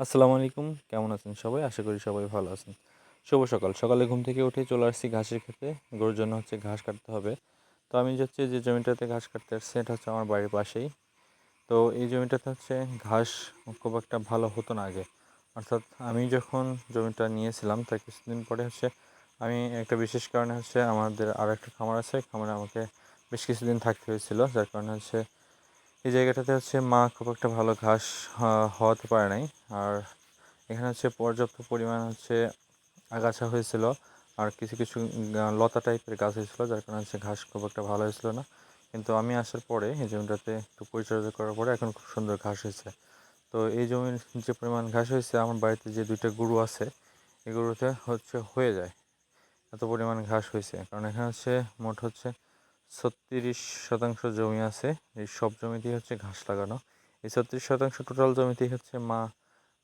আসসালামু আলাইকুম। কেমন আছেন সবাই? আশা করি সবাই ভালো আছেন। শুভ সকাল। সকালে ঘুম থেকে উঠে চলে আসছি ঘাসের খেতে। গরুর জন্য হচ্ছে ঘাস কাটতে হবে। তো আমি হচ্ছে যে জমিটাতে ঘাস কাটতে। আসছি এটা হচ্ছে আমার বাড়ির পাশেই। তো এই জমিটাতে হচ্ছে ঘাস খুব একটা ভালো হতো না আগে। অর্থাৎ আমি যখন জমিটা নিয়েছিলাম, তার কিছুদিন পরে হচ্ছে আমি একটা বিশেষ কারণে হচ্ছে আমাদের আর একটা খামার আছে। খামারে আমাকে বেশ কিছুদিন থাকতে হয়েছিল। যার কারণে হচ্ছে এই জায়গাটাতে হচ্ছে মা খুব একটা ভালো ঘাস হওয়াতে পারে নাই। আর এখানে হচ্ছে পর্যাপ্ত পরিমাণ হচ্ছে আগাছা হয়েছিল, আর কিছু কিছু লতা টাইপের গাছ হয়েছিল, যার কারণে হচ্ছে ঘাস খুব একটা ভালো হয়েছিল না। কিন্তু আমি আসার পরে এই জমিটাতে একটু পরিচর্যা করার পরে এখন খুব সুন্দর ঘাস হয়েছে। তো এই জমির যে পরিমাণ ঘাস হয়েছে, আমার বাড়িতে যে দুইটা গরু আছে, এই গরুতে হচ্ছে হয়ে যায়, এত পরিমাণ ঘাস হয়েছে। কারণ এখানে হচ্ছে মোট হচ্ছে ছত্রিশ শতাংশ জমি আছে। এই সব জমিতেই হচ্ছে ঘাস লাগানো। এই ছত্রিশ শতাংশ টোটাল জমিতেই হচ্ছে মা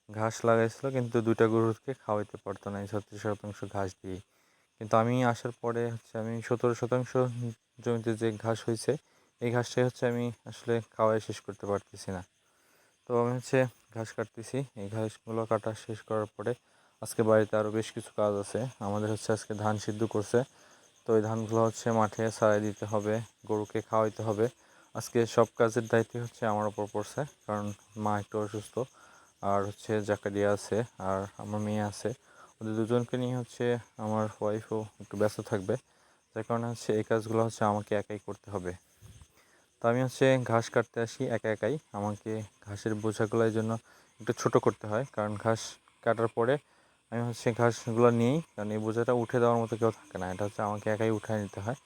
ঘাস লাগাইছিল, কিন্তু দুইটা গরুকে খাওয়াইতে পারতো না এই ছত্রিশ শতাংশ ঘাস দিয়ে। কিন্তু আমি আসার পরে হচ্ছে আমি সতেরো শতাংশ জমিতে যে ঘাস হয়েছে এই ঘাসটাই হচ্ছে আমি আসলে খাওয়াই শেষ করতে পারতেছি না। তো আমি হচ্ছে ঘাস কাটতেছি। এই ঘাসগুলো কাটা শেষ করার পরে আজকে বাড়িতে আরও বেশ কিছু কাজ আছে। আমাদের হচ্ছে আজকে ধান সিদ্ধ করছে। তো ওই ধানগুলো হচ্ছে মাঠে ছাড়াই দিতে হবে, গরুকে খাওয়াইতে হবে। আজকে সব কাজের দায়িত্ব হচ্ছে আমার ওপর পড়ছে, কারণ মা একটু অসুস্থ, আর হচ্ছে জাকারিয়া আছে, আর আমার মেয়ে আছে। ওদের দুজনকে নিয়ে হচ্ছে আমার ওয়াইফও একটু ব্যস্ত থাকবে, যার কারণে হচ্ছে এই কাজগুলো হচ্ছে আমাকে একাই করতে হবে। তো আমি হচ্ছে ঘাস কাটতে আসি একা একাই, আমাকে ঘাসের বোঝাগুলোর জন্য একটু ছোট করতে হয়, কারণ ঘাস কাটার পরে আমি হচ্ছে ঘাসগুলো নিয়েই, কারণ এই বোঝাটা উঠে দেওয়ার মতো কেউ থাকে না। এটা হচ্ছে আমাকে একাই উঠায় নিতে হয়,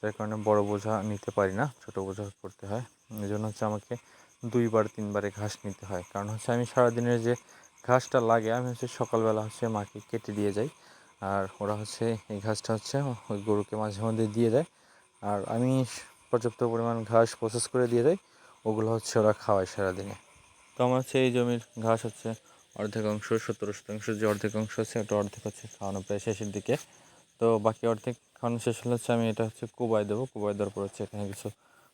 যার কারণে বড় বোঝা নিতে পারি না, ছোট বোঝা করতে হয়। এই জন্য হচ্ছে আমাকে দুইবার, তিনবারে ঘাস নিতে হয়। কারণ হচ্ছে আমি সারাদিনের যে ঘাসটা লাগে, আমি হচ্ছে সকালবেলা হচ্ছে মাকে কেটে দিয়ে যাই, আর ওরা হচ্ছে এই ঘাসটা হচ্ছে ওই গরুকে মাঝে মধ্যে দিয়ে দেয়। আর আমি পর্যাপ্ত পরিমাণ ঘাস প্রসেস করে দিয়ে দেয় ওগুলো হচ্ছে ওরা খাওয়ায় সারাদিনে। তো আমার হচ্ছে এই জমির ঘাস হচ্ছে অর্ধেক অংশ সত্তর শতাংশ যে অর্ধেক অংশ আছে ওটা অর্ধেক হচ্ছে খাওয়ানো, প্রায় শেষের দিকে। তো বাকি অর্ধেক খাওয়ানো শেষ হলে হচ্ছে আমি এটা হচ্ছে কুবাই দেবো। কুবাই দেওয়ার পর হচ্ছে এখানে কিছু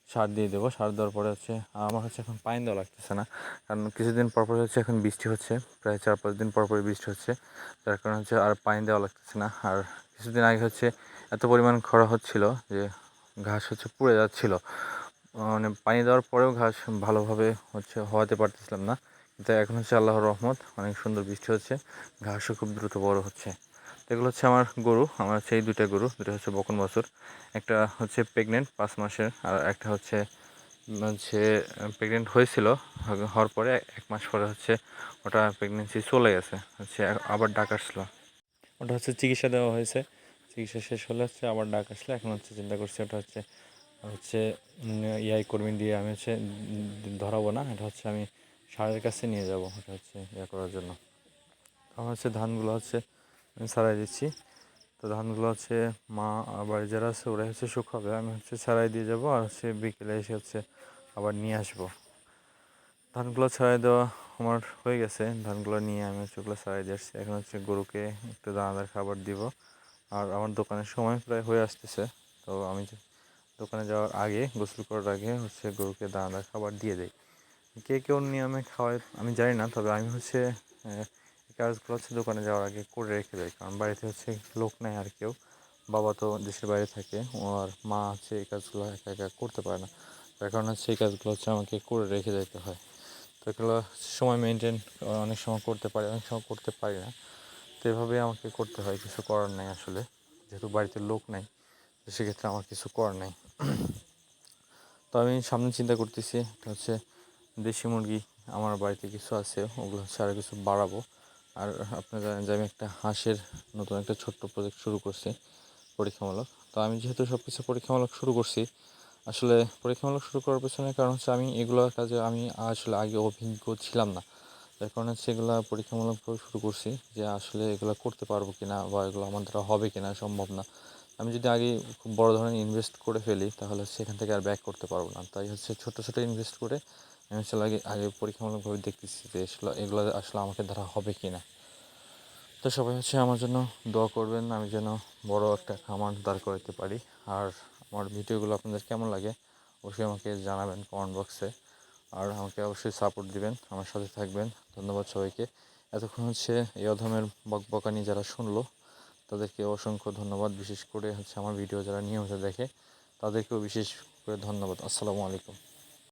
সার দিয়ে দেবো। সার দেওয়ার পরে হচ্ছে আমার হচ্ছে এখন পানি দেওয়া লাগতেছে না, কারণ কিছুদিন পর পর হচ্ছে এখন বৃষ্টি হচ্ছে, প্রায় চার পাঁচ দিন পর পরই বৃষ্টি হচ্ছে, যার কারণে হচ্ছে আর পানি দেওয়া লাগতেছে না। আর কিছুদিন আগে হচ্ছে এত পরিমাণ খরা হচ্ছিল যে ঘাস হচ্ছে পুড়ে যাচ্ছিল। মানে পানি দেওয়ার পরেও ঘাস ভালোভাবে হচ্ছে হওয়াতে পারতেছিলাম না। কিন্তু এখন হচ্ছে আল্লাহর রহমত, অনেক সুন্দর বৃষ্টি হচ্ছে, ঘাসও খুব দ্রুত বড় হচ্ছে। এগুলো হচ্ছে আমার গরু, আমার হচ্ছে এই দুইটা গরু দুটো হচ্ছে বকন বছর, একটা হচ্ছে প্রেগনেন্ট পাঁচ মাসের আর একটা হচ্ছে হচ্ছে প্রেগনেন্ট হয়েছিল, হওয়ার পরে এক মাস পরে হচ্ছে ওটা প্রেগনেন্সি চলে গেছে, হচ্ছে আবার ডাক আসলো। ওটা হচ্ছে চিকিৎসা দেওয়া হয়েছে, চিকিৎসা শেষ হলে হচ্ছে আবার ডাক আসলে, এখন হচ্ছে চিন্তা করছি ওটা হচ্ছে হচ্ছে ইয়াই কর্মী দিয়ে আমি হচ্ছে ধরাবো না, এটা হচ্ছে আমি সারের কাছে নিয়ে যাব ওটা হচ্ছে ইয়ে করার জন্য। আমার হচ্ছে ধানগুলো হচ্ছে আমি ছাড়াই দিচ্ছি। তো ধানগুলো হচ্ছে মা আবার যারা আছে ওরা হচ্ছে শুকাবে আমি হচ্ছে ছাড়াই দিয়ে যাব আর হচ্ছে বিকেলে এসে হচ্ছে আবার নিয়ে আসব। ধানগুলো ছাড়াই দেওয়া আমার হয়ে গেছে। ধানগুলো নিয়ে আমি হচ্ছে ওগুলো ছাড়াই দিয়ে আসছি। এখন হচ্ছে গরুকে একটু দানাদার খাবার দিব। আর আমার দোকানের সময় প্রায় হয়ে আসতেছে। তো আমি দোকানে যাওয়ার আগে, গোসল করার আগে হচ্ছে গরুকে দানাদার খাবার দিয়ে দেয় কে কেউ নিয়মে খাওয়ায়, আমি জানি না, তবে আমি হচ্ছে কাজগুলো হচ্ছে দোকানে যাওয়ার আগে করে রেখে দেয়। কারণ বাড়িতে হচ্ছে লোক নেই আর কেউ। বাবা তো দেশের বাইরে থাকে, আর মা হচ্ছে এই কাজগুলো একা একা করতে পারে না। তার কারণে হচ্ছে এই কাজগুলো হচ্ছে আমাকে করে রেখে যেতে হয়। তো এগুলো সময় মেনটেন অনেক সময় করতে পারি, অনেক সময় করতে পারি না। তো এভাবেই আমাকে করতে হয়, কিছু করার নেই আসলে। যেহেতু বাড়িতে লোক নেই, তো সেক্ষেত্রে আমার কিছু করার নেই। তো আমি সামনে চিন্তা করতেছি হচ্ছে দেশি মুরগি আমার বাড়িতে কিছু আছে, ওগুলো হচ্ছে আরও কিছু বাড়াবো। আর আপনারা জানেন যে আমি একটা হাঁসের নতুন একটা ছোট্ট প্রজেক্ট শুরু করছি, পরীক্ষামূলক। তো আমি যেহেতু সব কিছু পরীক্ষামূলক শুরু করছি, আসলে পরীক্ষামূলক শুরু করার পেছনে কারণ হচ্ছে আমি এগুলোর কাজে আমি আসলে আগে অভিজ্ঞ ছিলাম না। যার কারণে হচ্ছে এগুলো পরীক্ষামূলকভাবে শুরু করছি যে আসলে এগুলো করতে পারব কি না বা এগুলো আমার দ্বারা হবে কি না সম্ভব না। আমি যদি আগে খুব বড় ধরনের ইনভেস্ট করে ফেলি, তাহলে সেখান থেকে আর ব্যাক করতে পারব না। তাই হচ্ছে ছোটো ছোটো ইনভেস্ট করে আমি হচ্ছে আগে আগে পরীক্ষামূলকভাবে দেখতেছি যে আসলে এগুলো আসলে আমাকে দ্বারা হবে কি না তো সবাই হচ্ছে আমার জন্য দোয়া করবেন, আমি যেন বড় একটা খামার দাঁড় করাতে পারি। আর আমার ভিডিওগুলো আপনাদের কেমন লাগে অবশ্যই আমাকে জানাবেন কমেন্ট বক্সে আর আমাকে অবশ্যই সাপোর্ট দিবেন, আমার সাথে থাকবেন। ধন্যবাদ সবাইকে। এতক্ষণ হচ্ছে এই অধমের বকবকানি যারা শুনলো, তাদেরকে অসংখ্য ধন্যবাদ। বিশেষ করে হচ্ছে আমার ভিডিও যারা নিয়মিত দেখে, তাদেরকেও বিশেষ করে ধন্যবাদ। আসসালামু আলাইকুম।